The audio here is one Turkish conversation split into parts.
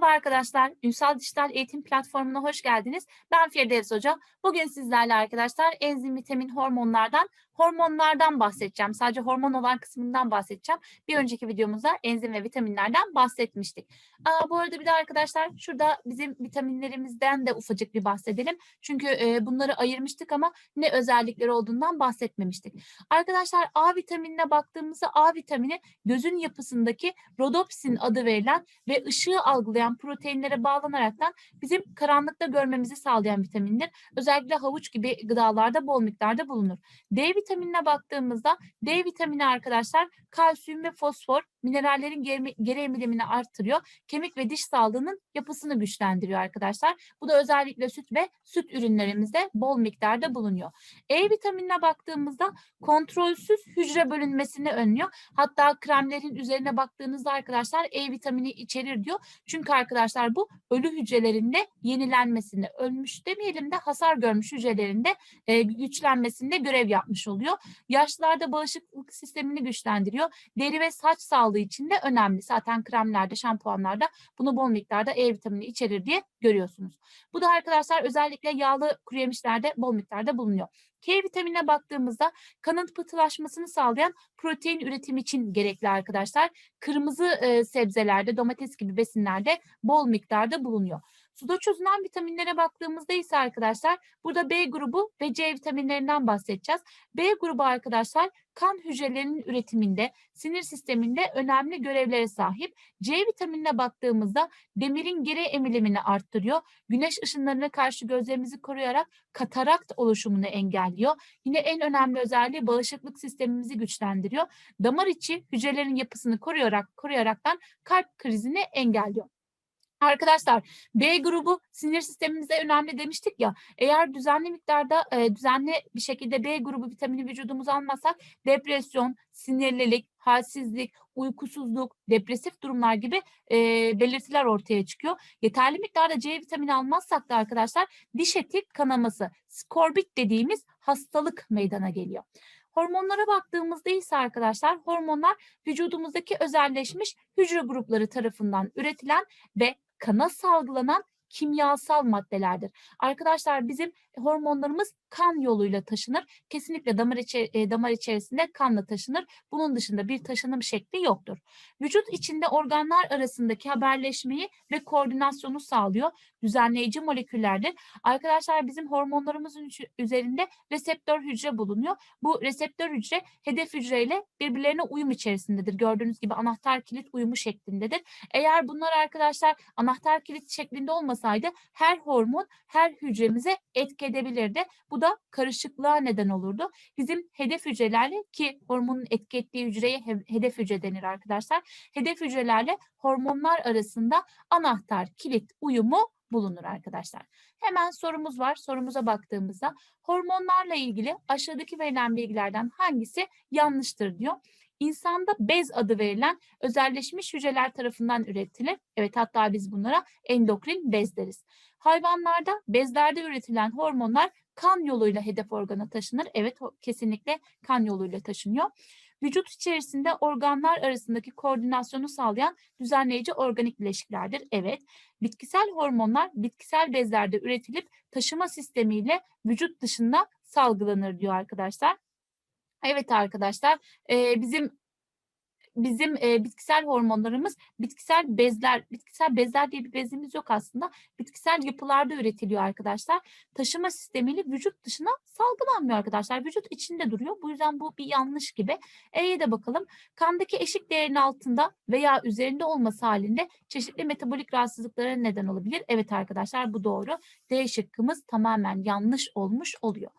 Merhaba arkadaşlar, Ünsal Dijital Eğitim Platformu'na hoş geldiniz. Ben Firdevs Hoca. Bugün sizlerle arkadaşlar enzim, vitamin, hormonlardan, hormonlardan bahsedeceğim. Sadece hormon olan kısmından bahsedeceğim. Bir önceki videomuzda enzim ve vitaminlerden bahsetmiştik. Aa, bu arada bir de arkadaşlar şurada bizim vitaminlerimizden de ufacık bir bahsedelim. Çünkü e, bunları ayırmıştık ama ne özellikleri olduğundan bahsetmemiştik. Arkadaşlar A vitaminine baktığımızda A vitamini gözün yapısındaki rodopsin adı verilen ve ışığı algılayan proteinlere bağlanaraktan bizim karanlıkta görmemizi sağlayan vitamindir. Özellikle havuç gibi gıdalarda bol miktarda bulunur. D vitaminine baktığımızda D vitamini arkadaşlar kalsiyum ve fosfor minerallerin geri, geri emilimini arttırıyor. Kemik ve diş sağlığının yapısını güçlendiriyor arkadaşlar. Bu da özellikle süt ve süt ürünlerimizde bol miktarda bulunuyor. E vitaminine baktığımızda kontrolsüz hücre bölünmesini önlüyor. Hatta kremlerin üzerine baktığınızda arkadaşlar E vitamini içerir diyor. Çünkü arkadaşlar bu ölü hücrelerinde yenilenmesinde, ölmüş demeyelim de hasar görmüş hücrelerinde e, güçlenmesinde görev yapmış oluyor. Yaşlılarda bağışıklık sistemini güçlendiriyor. Deri ve saç sağlığı için de önemli. Zaten kremlerde, şampuanlarda bunu bol miktarda E vitamini içerir diye görüyorsunuz. Bu da arkadaşlar özellikle yağlı kuru yemişlerde bol miktarda bulunuyor. K vitaminine baktığımızda kanın pıhtılaşmasını sağlayan protein üretimi için gerekli arkadaşlar. Kırmızı e, sebzelerde, domates gibi besinlerde bol miktarda bulunuyor. Suda çözünen vitaminlere baktığımızda ise arkadaşlar burada B grubu ve C vitaminlerinden bahsedeceğiz. B grubu arkadaşlar kan hücrelerinin üretiminde, sinir sisteminde önemli görevlere sahip. C vitaminine baktığımızda demirin geri emilimini arttırıyor. Güneş ışınlarına karşı gözlerimizi koruyarak katarakt oluşumunu engelliyor. Yine en önemli özelliği bağışıklık sistemimizi güçlendiriyor. Damar içi hücrelerin yapısını koruyarak koruyaraktan kalp krizini engelliyor. Arkadaşlar B grubu sinir sistemimize önemli demiştik ya. Eğer düzenli miktarda e, düzenli bir şekilde B grubu vitamini vücudumuza almazsak depresyon, sinirlilik, halsizlik, uykusuzluk, depresif durumlar gibi e, belirtiler ortaya çıkıyor. Yeterli miktarda C vitamini almazsak da arkadaşlar diş eti kanaması, skorbut dediğimiz hastalık meydana geliyor. Hormonlara baktığımızda ise arkadaşlar hormonlar vücudumuzdaki özelleşmiş hücre grupları tarafından üretilen ve kana salgılanan kimyasal maddelerdir. Arkadaşlar bizim hormonlarımız kan yoluyla taşınır. Kesinlikle damar, içi, e, damar içerisinde kanla taşınır. Bunun dışında bir taşınım şekli yoktur. Vücut içinde organlar arasındaki haberleşmeyi ve koordinasyonu sağlıyor. Düzenleyici moleküllerdir. Arkadaşlar bizim hormonlarımızın üzerinde reseptör hücre bulunuyor. Bu reseptör hücre hedef hücreyle birbirlerine uyum içerisindedir. Gördüğünüz gibi anahtar kilit uyumu şeklindedir. Eğer bunlar arkadaşlar anahtar kilit şeklinde olmasaydı her hormon her hücremize etki edebilirdi. Bu da karışıklığa neden olurdu. Bizim hedef hücrelerle ki hormonun etki ettiği hücreye hedef hücre denir arkadaşlar. Hedef hücrelerle hormonlar arasında anahtar kilit uyumu bulunur arkadaşlar. Hemen sorumuz var. Sorumuza baktığımızda hormonlarla ilgili aşağıdaki verilen bilgilerden hangisi yanlıştır diyor. İnsanda bez adı verilen özelleşmiş hücreler tarafından üretilir. Evet hatta biz bunlara endokrin bez deriz. Hayvanlarda bezlerde üretilen hormonlar kan yoluyla hedef organa taşınır. Evet kesinlikle kan yoluyla taşınıyor. Vücut içerisinde organlar arasındaki koordinasyonu sağlayan düzenleyici organik bileşiklerdir. Evet. Bitkisel hormonlar bitkisel bezlerde üretilip taşıma sistemiyle vücut dışında salgılanır diyor arkadaşlar. Evet arkadaşlar e, bizim bizim e, bitkisel hormonlarımız bitkisel bezler, bitkisel bezler diye bir bezimiz yok aslında. Bitkisel yapılarda üretiliyor arkadaşlar. Taşıma sistemiyle vücut dışına salgılanmıyor arkadaşlar. Vücut içinde duruyor. Bu yüzden bu bir yanlış gibi. E'ye de bakalım. Kandaki eşik değerin altında veya üzerinde olması halinde çeşitli metabolik rahatsızlıklara neden olabilir. Evet arkadaşlar bu doğru. D şıkkımız tamamen yanlış olmuş oluyor.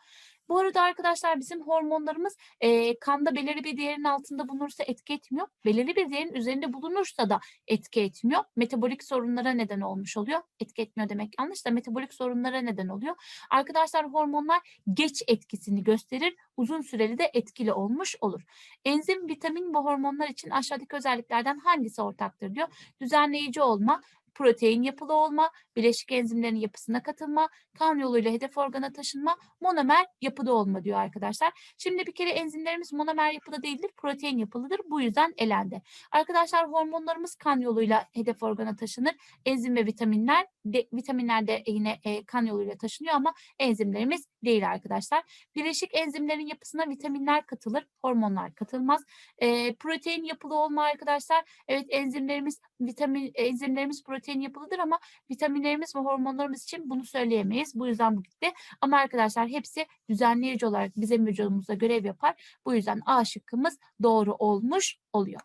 Bu arada arkadaşlar bizim hormonlarımız e, kanda belirli bir değerin altında bulunursa etki etmiyor. Belirli bir değerin üzerinde bulunursa da etki etmiyor. Metabolik sorunlara neden olmuş oluyor. Etki etmiyor demek yanlış da metabolik sorunlara neden oluyor. Arkadaşlar hormonlar geç etkisini gösterir. Uzun süreli de etkili olmuş olur. Enzim, vitamin ve hormonlar için aşağıdaki özelliklerden hangisi ortaktır diyor. Düzenleyici olma, protein yapılı olma, bileşik enzimlerin yapısına katılma, kan yoluyla hedef organa taşınma, monomer yapıda olma diyor arkadaşlar. Şimdi bir kere enzimlerimiz monomer yapıda değildir, protein yapılıdır. Bu yüzden elendi. Arkadaşlar hormonlarımız kan yoluyla hedef organa taşınır. Enzim ve vitaminler, de, vitaminler de yine e, kan yoluyla taşınıyor ama enzimlerimiz değil arkadaşlar. Bileşik enzimlerin yapısına vitaminler katılır, hormonlar katılmaz. E, protein yapılı olma arkadaşlar. Evet enzimlerimiz vitamin enzimlerimiz protein yapılıdır ama vitaminlerimiz ve hormonlarımız için bunu söyleyemeyiz. Bu yüzden bu gitti. Ama arkadaşlar hepsi düzenleyici olarak bizim vücudumuzda görev yapar. Bu yüzden A şıkkımız doğru olmuş oluyor.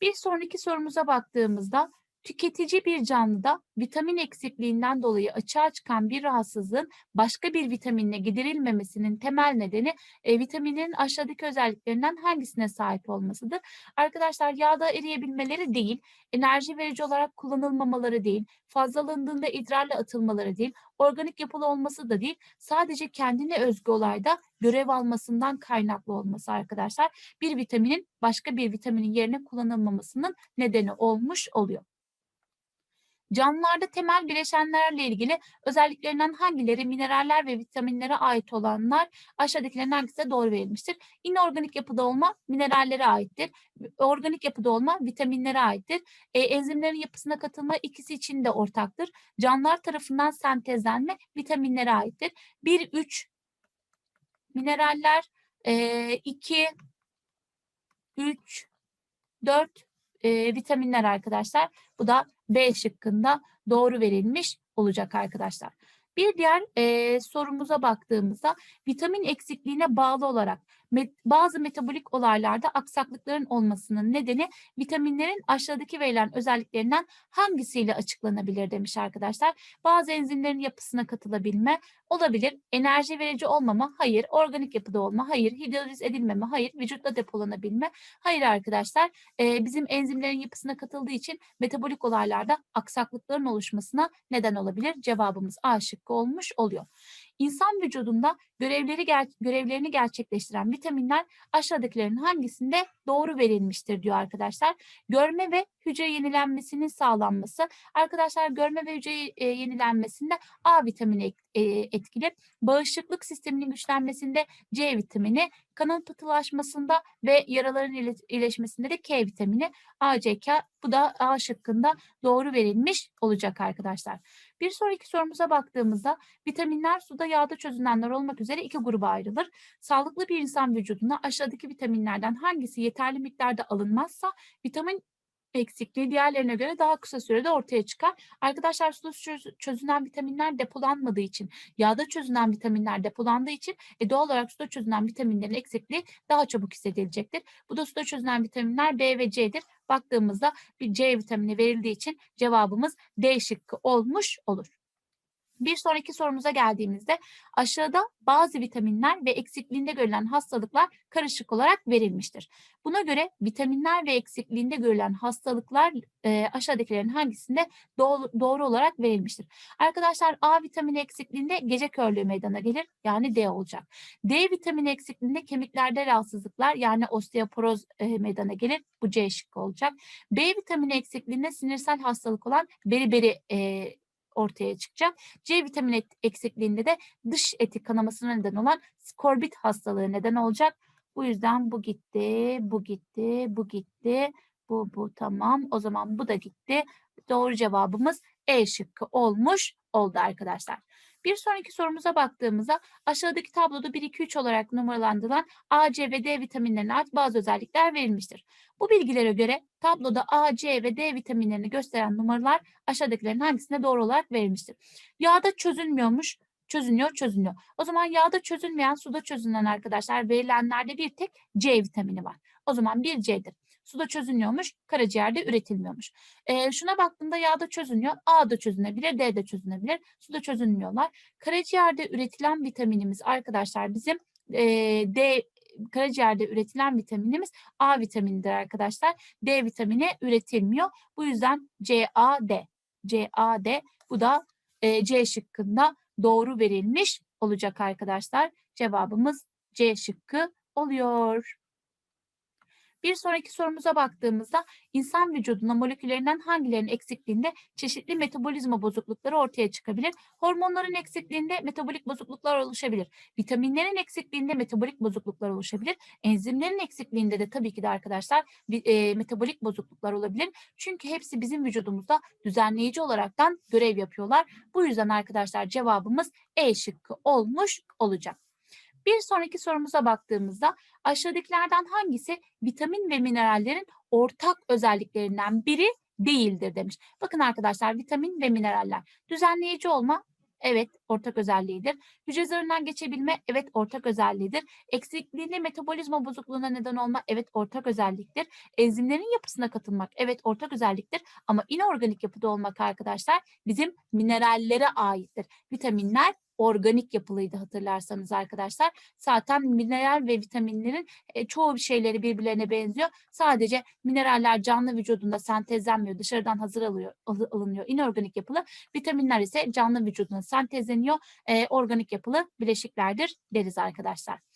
Bir sonraki sorumuza baktığımızda Tüketici bir canlıda vitamin eksikliğinden dolayı açığa çıkan bir rahatsızlığın başka bir vitaminle giderilmemesinin temel nedeni e, vitaminin aşağıdaki özelliklerinden hangisine sahip olmasıdır? Arkadaşlar yağda eriyebilmeleri değil, enerji verici olarak kullanılmamaları değil, fazlalığında idrarla atılmaları değil, organik yapılı olması da değil, sadece kendine özgü olayda görev almasından kaynaklı olması arkadaşlar bir vitaminin başka bir vitaminin yerine kullanılmamasının nedeni olmuş oluyor. Canlılarda temel bileşenlerle ilgili özelliklerinden hangileri mineraller ve vitaminlere ait olanlar aşağıdakilerin hangisi doğru verilmiştir? İnorganik yapıda olma minerallere aittir. Organik yapıda olma vitaminlere aittir. E, enzimlerin yapısına katılma ikisi için de ortaktır. Canlılar tarafından sentezlenme vitaminlere aittir. 1, 3 mineraller, 2, 3, 4 e, vitaminler arkadaşlar. Bu da B şıkkında doğru verilmiş olacak arkadaşlar. Bir diğer e, sorumuza baktığımızda vitamin eksikliğine bağlı olarak met, bazı metabolik olaylarda aksaklıkların olmasının nedeni vitaminlerin aşağıdaki verilen özelliklerinden hangisiyle açıklanabilir demiş arkadaşlar. Bazı enzimlerin yapısına katılabilme olabilir. Enerji verici olmama hayır. Organik yapıda olma hayır. Hidroliz edilmeme hayır. Vücutta depolanabilme hayır arkadaşlar. E, bizim enzimlerin yapısına katıldığı için metabolik olaylarda aksaklıkların oluşmasına neden olabilir. Cevabımız A şıkkı olmuş oluyor. İnsan vücudunda görevleri ger görevlerini gerçekleştiren vitaminler aşağıdakilerin hangisinde doğru verilmiştir diyor arkadaşlar. Görme ve hücre yenilenmesinin sağlanması. Arkadaşlar görme ve hücre e, yenilenmesinde A vitamini e, etkili. Bağışıklık sisteminin güçlenmesinde C vitamini, kanın pıhtılaşmasında ve yaraların iyileşmesinde de K vitamini. A, C, K bu da A şıkkında doğru verilmiş olacak arkadaşlar. Bir sonraki sorumuza baktığımızda vitaminler suda yağda çözünenler olmak üzere iki gruba ayrılır. Sağlıklı bir insan vücuduna aşağıdaki vitaminlerden hangisi yeterli miktarda alınmazsa vitamin eksikliği diğerlerine göre daha kısa sürede ortaya çıkar. Arkadaşlar suda çözünen vitaminler depolanmadığı için, yağda çözünen vitaminler depolandığı için e, doğal olarak suda çözünen vitaminlerin eksikliği daha çabuk hissedilecektir. Bu da suda çözünen vitaminler B ve C'dir. Baktığımızda bir C vitamini verildiği için cevabımız D şıkkı olmuş olur. Bir sonraki sorumuza geldiğimizde aşağıda bazı vitaminler ve eksikliğinde görülen hastalıklar karışık olarak verilmiştir. Buna göre vitaminler ve eksikliğinde görülen hastalıklar e, aşağıdakilerin hangisinde doğru, doğru olarak verilmiştir? Arkadaşlar A vitamini eksikliğinde gece körlüğü meydana gelir yani D olacak. D vitamini eksikliğinde kemiklerde rahatsızlıklar yani osteoporoz e, meydana gelir bu C şıkkı olacak. B vitamini eksikliğinde sinirsel hastalık olan beriberi e, ortaya çıkacak. C vitamini eksikliğinde de dış eti kanamasına neden olan skorbit hastalığı neden olacak. Bu yüzden bu gitti, bu gitti, bu gitti, bu bu tamam. O zaman bu da gitti. Doğru cevabımız E şıkkı olmuş oldu arkadaşlar. Bir sonraki sorumuza baktığımızda aşağıdaki tabloda 1, 2, 3 olarak numaralandırılan A, C ve D vitaminlerine ait bazı özellikler verilmiştir. Bu bilgilere göre tabloda A, C ve D vitaminlerini gösteren numaralar aşağıdakilerin hangisine doğru olarak verilmiştir. Yağda çözülmüyormuş, çözünüyor, çözünüyor. O zaman yağda çözülmeyen, suda çözünen arkadaşlar verilenlerde bir tek C vitamini var. O zaman bir C'dir. Suda çözünüyormuş, karaciğerde üretilmiyormuş. E, şuna baktığımda yağda çözünüyor. A da çözünebilir, D de çözünebilir. Suda çözünmüyorlar. Karaciğerde üretilen vitaminimiz arkadaşlar bizim e, D karaciğerde üretilen vitaminimiz A vitaminidir arkadaşlar. D vitamini üretilmiyor. Bu yüzden CAD. CAD bu da e, C şıkkında doğru verilmiş olacak arkadaşlar. Cevabımız C şıkkı oluyor. Bir sonraki sorumuza baktığımızda insan vücudunda moleküllerinden hangilerinin eksikliğinde çeşitli metabolizma bozuklukları ortaya çıkabilir? Hormonların eksikliğinde metabolik bozukluklar oluşabilir. Vitaminlerin eksikliğinde metabolik bozukluklar oluşabilir. Enzimlerin eksikliğinde de tabii ki de arkadaşlar e, metabolik bozukluklar olabilir. Çünkü hepsi bizim vücudumuzda düzenleyici olaraktan görev yapıyorlar. Bu yüzden arkadaşlar cevabımız E şıkkı olmuş olacak. Bir sonraki sorumuza baktığımızda aşağıdakilerden hangisi vitamin ve minerallerin ortak özelliklerinden biri değildir demiş. Bakın arkadaşlar vitamin ve mineraller düzenleyici olma evet ortak özelliğidir. Hücre zarından geçebilme evet ortak özelliğidir. Eksikliğinde metabolizma bozukluğuna neden olma evet ortak özelliktir. Enzimlerin yapısına katılmak evet ortak özelliktir. Ama inorganik yapıda olmak arkadaşlar bizim minerallere aittir. Vitaminler organik yapılıydı hatırlarsanız arkadaşlar. Zaten mineral ve vitaminlerin e, çoğu şeyleri birbirlerine benziyor. Sadece mineraller canlı vücudunda sentezlenmiyor, dışarıdan hazır alıyor, alı- alınıyor. İnorganik yapılı. Vitaminler ise canlı vücudunda sentezleniyor. e, organik yapılı bileşiklerdir deriz arkadaşlar.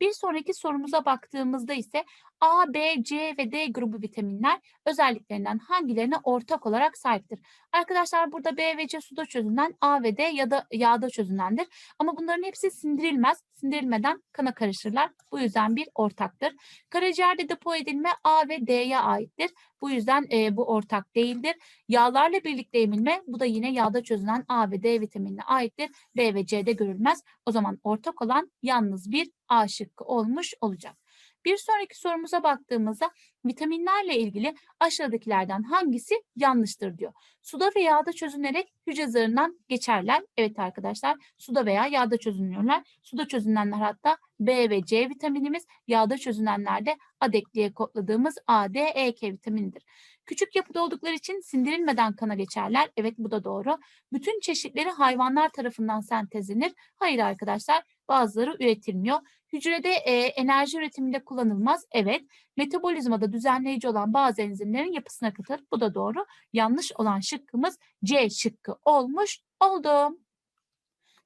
Bir sonraki sorumuza baktığımızda ise A, B, C ve D grubu vitaminler özelliklerinden hangilerine ortak olarak sahiptir? Arkadaşlar burada B ve C suda çözünen, A ve D ya da yağda çözünendir. Ama bunların hepsi sindirilmez. Sindirilmeden kana karışırlar. Bu yüzden bir ortaktır. Karaciğerde depo edilme A ve D'ye aittir. Bu yüzden e, bu ortak değildir. Yağlarla birlikte emilme bu da yine yağda çözünen A ve D vitaminine aittir. B ve C'de görülmez. O zaman ortak olan yalnız bir A şıkkı olmuş olacak. Bir sonraki sorumuza baktığımızda vitaminlerle ilgili aşağıdakilerden hangisi yanlıştır diyor. Suda ve yağda çözünerek hücre zarından geçerler. Evet arkadaşlar suda veya yağda çözünüyorlar. Suda çözünenler hatta B ve C vitaminimiz, yağda çözünenlerde ADEK diye kodladığımız A, D, E, K vitaminidir. Küçük yapıda oldukları için sindirilmeden kana geçerler. Evet bu da doğru. Bütün çeşitleri hayvanlar tarafından sentezlenir. Hayır arkadaşlar bazıları üretilmiyor. Hücrede e, enerji üretiminde kullanılmaz. Evet. Metabolizmada düzenleyici olan bazı enzimlerin yapısına katılır. Bu da doğru. Yanlış olan şıkkımız C şıkkı olmuş oldu.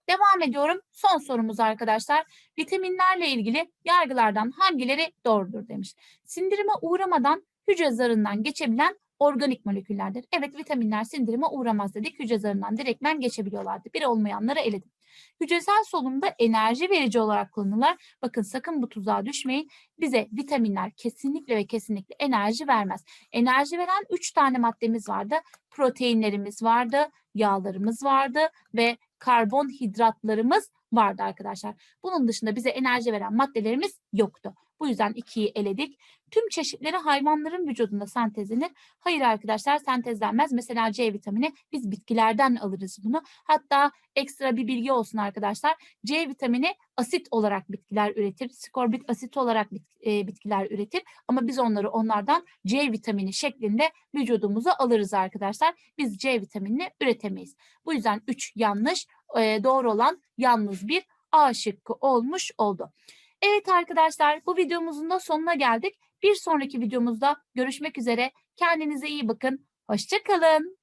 Devam ediyorum. Son sorumuz arkadaşlar. Vitaminlerle ilgili yargılardan hangileri doğrudur demiş. Sindirime uğramadan hücre zarından geçebilen organik moleküllerdir. Evet vitaminler sindirime uğramaz dedik. Hücre zarından direktmen geçebiliyorlardı. Bir olmayanları eledim. Hücresel solunumda enerji verici olarak kullanılırlar. Bakın sakın bu tuzağa düşmeyin. Bize vitaminler kesinlikle ve kesinlikle enerji vermez. Enerji veren 3 tane maddemiz vardı. Proteinlerimiz vardı, yağlarımız vardı ve karbonhidratlarımız vardı arkadaşlar. Bunun dışında bize enerji veren maddelerimiz yoktu. Bu yüzden ikiyi eledik. Tüm çeşitleri hayvanların vücudunda sentezlenir. Hayır arkadaşlar sentezlenmez. Mesela C vitamini biz bitkilerden alırız bunu. Hatta ekstra bir bilgi olsun arkadaşlar. C vitamini asit olarak bitkiler üretir. Skorbik asit olarak e, bitkiler üretir. Ama biz onları onlardan C vitamini şeklinde vücudumuza alırız arkadaşlar. Biz C vitaminini üretemeyiz. Bu yüzden 3 yanlış. e, doğru olan yalnız bir A şıkkı olmuş oldu. Evet arkadaşlar bu videomuzun da sonuna geldik. Bir sonraki videomuzda görüşmek üzere. Kendinize iyi bakın. Hoşçakalın.